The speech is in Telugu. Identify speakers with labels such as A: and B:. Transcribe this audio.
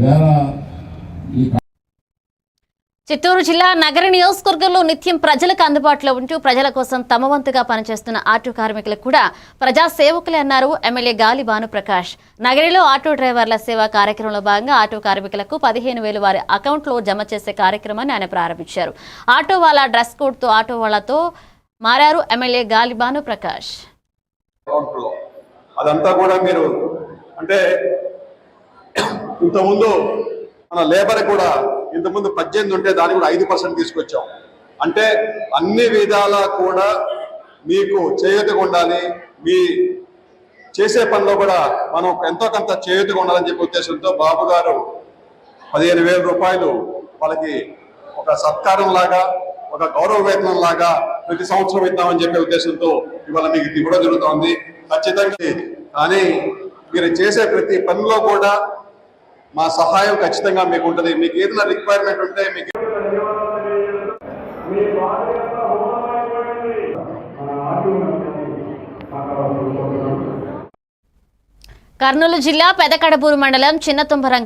A: వేళ ఈ
B: చిత్తూరు జిల్లా నగర నియోజకవర్గంలో నిత్యం ప్రజలకు అందుబాటులో ఉంటూ ప్రజల కోసం తమ వంతుగా పనిచేస్తున్న ఆటో కార్మికులకు కూడా ప్రజా సేవకులే అన్నారు ఎమ్మెల్యే గాలి భానుప్రకాష్. నగరిలో ఆటో డ్రైవర్ల సేవా కార్యక్రమంలో భాగంగా ఆటో కార్మికులకు పదిహేను వేలు వారి అకౌంట్లో జమ చేసే కార్యక్రమాన్ని ఆయన ప్రారంభించారు. ఆటో వాళ్ళ డ్రెస్ కోడ్తో ఆటో వాళ్ళతో మారారు ఎమ్మెల్యే గాలి భానుప్రకాష్.
C: అదంతా కూడా మీరు అంటే ఇంతకుముందు మన లేబర్ కూడా ఇంతకుముందు పద్దెనిమిది ఉంటే దాన్ని కూడా ఐదు పర్సెంట్ తీసుకొచ్చాం. అంటే అన్ని విధాలా కూడా మీకు చేయూతగా ఉండాలి. మీ చేసే పనిలో కూడా మనం ఎంతో కొంత చేయూతగా ఉండాలని చెప్పే ఉద్దేశంతో బాబు గారు పదిహేను వేల రూపాయలు వాళ్ళకి ఒక సత్కారం లాగా ఒక గౌరవ వేతనం లాగా ప్రతి సంవత్సరం ఇద్దామని చెప్పే ఉద్దేశంతో ఇవాళ మీకు ఇది ఇవ్వడం జరుగుతోంది. ఖచ్చితంగా కానీ మీరు చేసే ప్రతి పనిలో కూడా మా సహాయం ఖచ్చితంగా మీకు ఉంటుంది మీకు ఏదైనా రిక్వైర్మెంట్ ఉంటే మీకు
B: కర్నూలు జిల్లా పెదకడపూరు మండలం చిన్నతుంబరం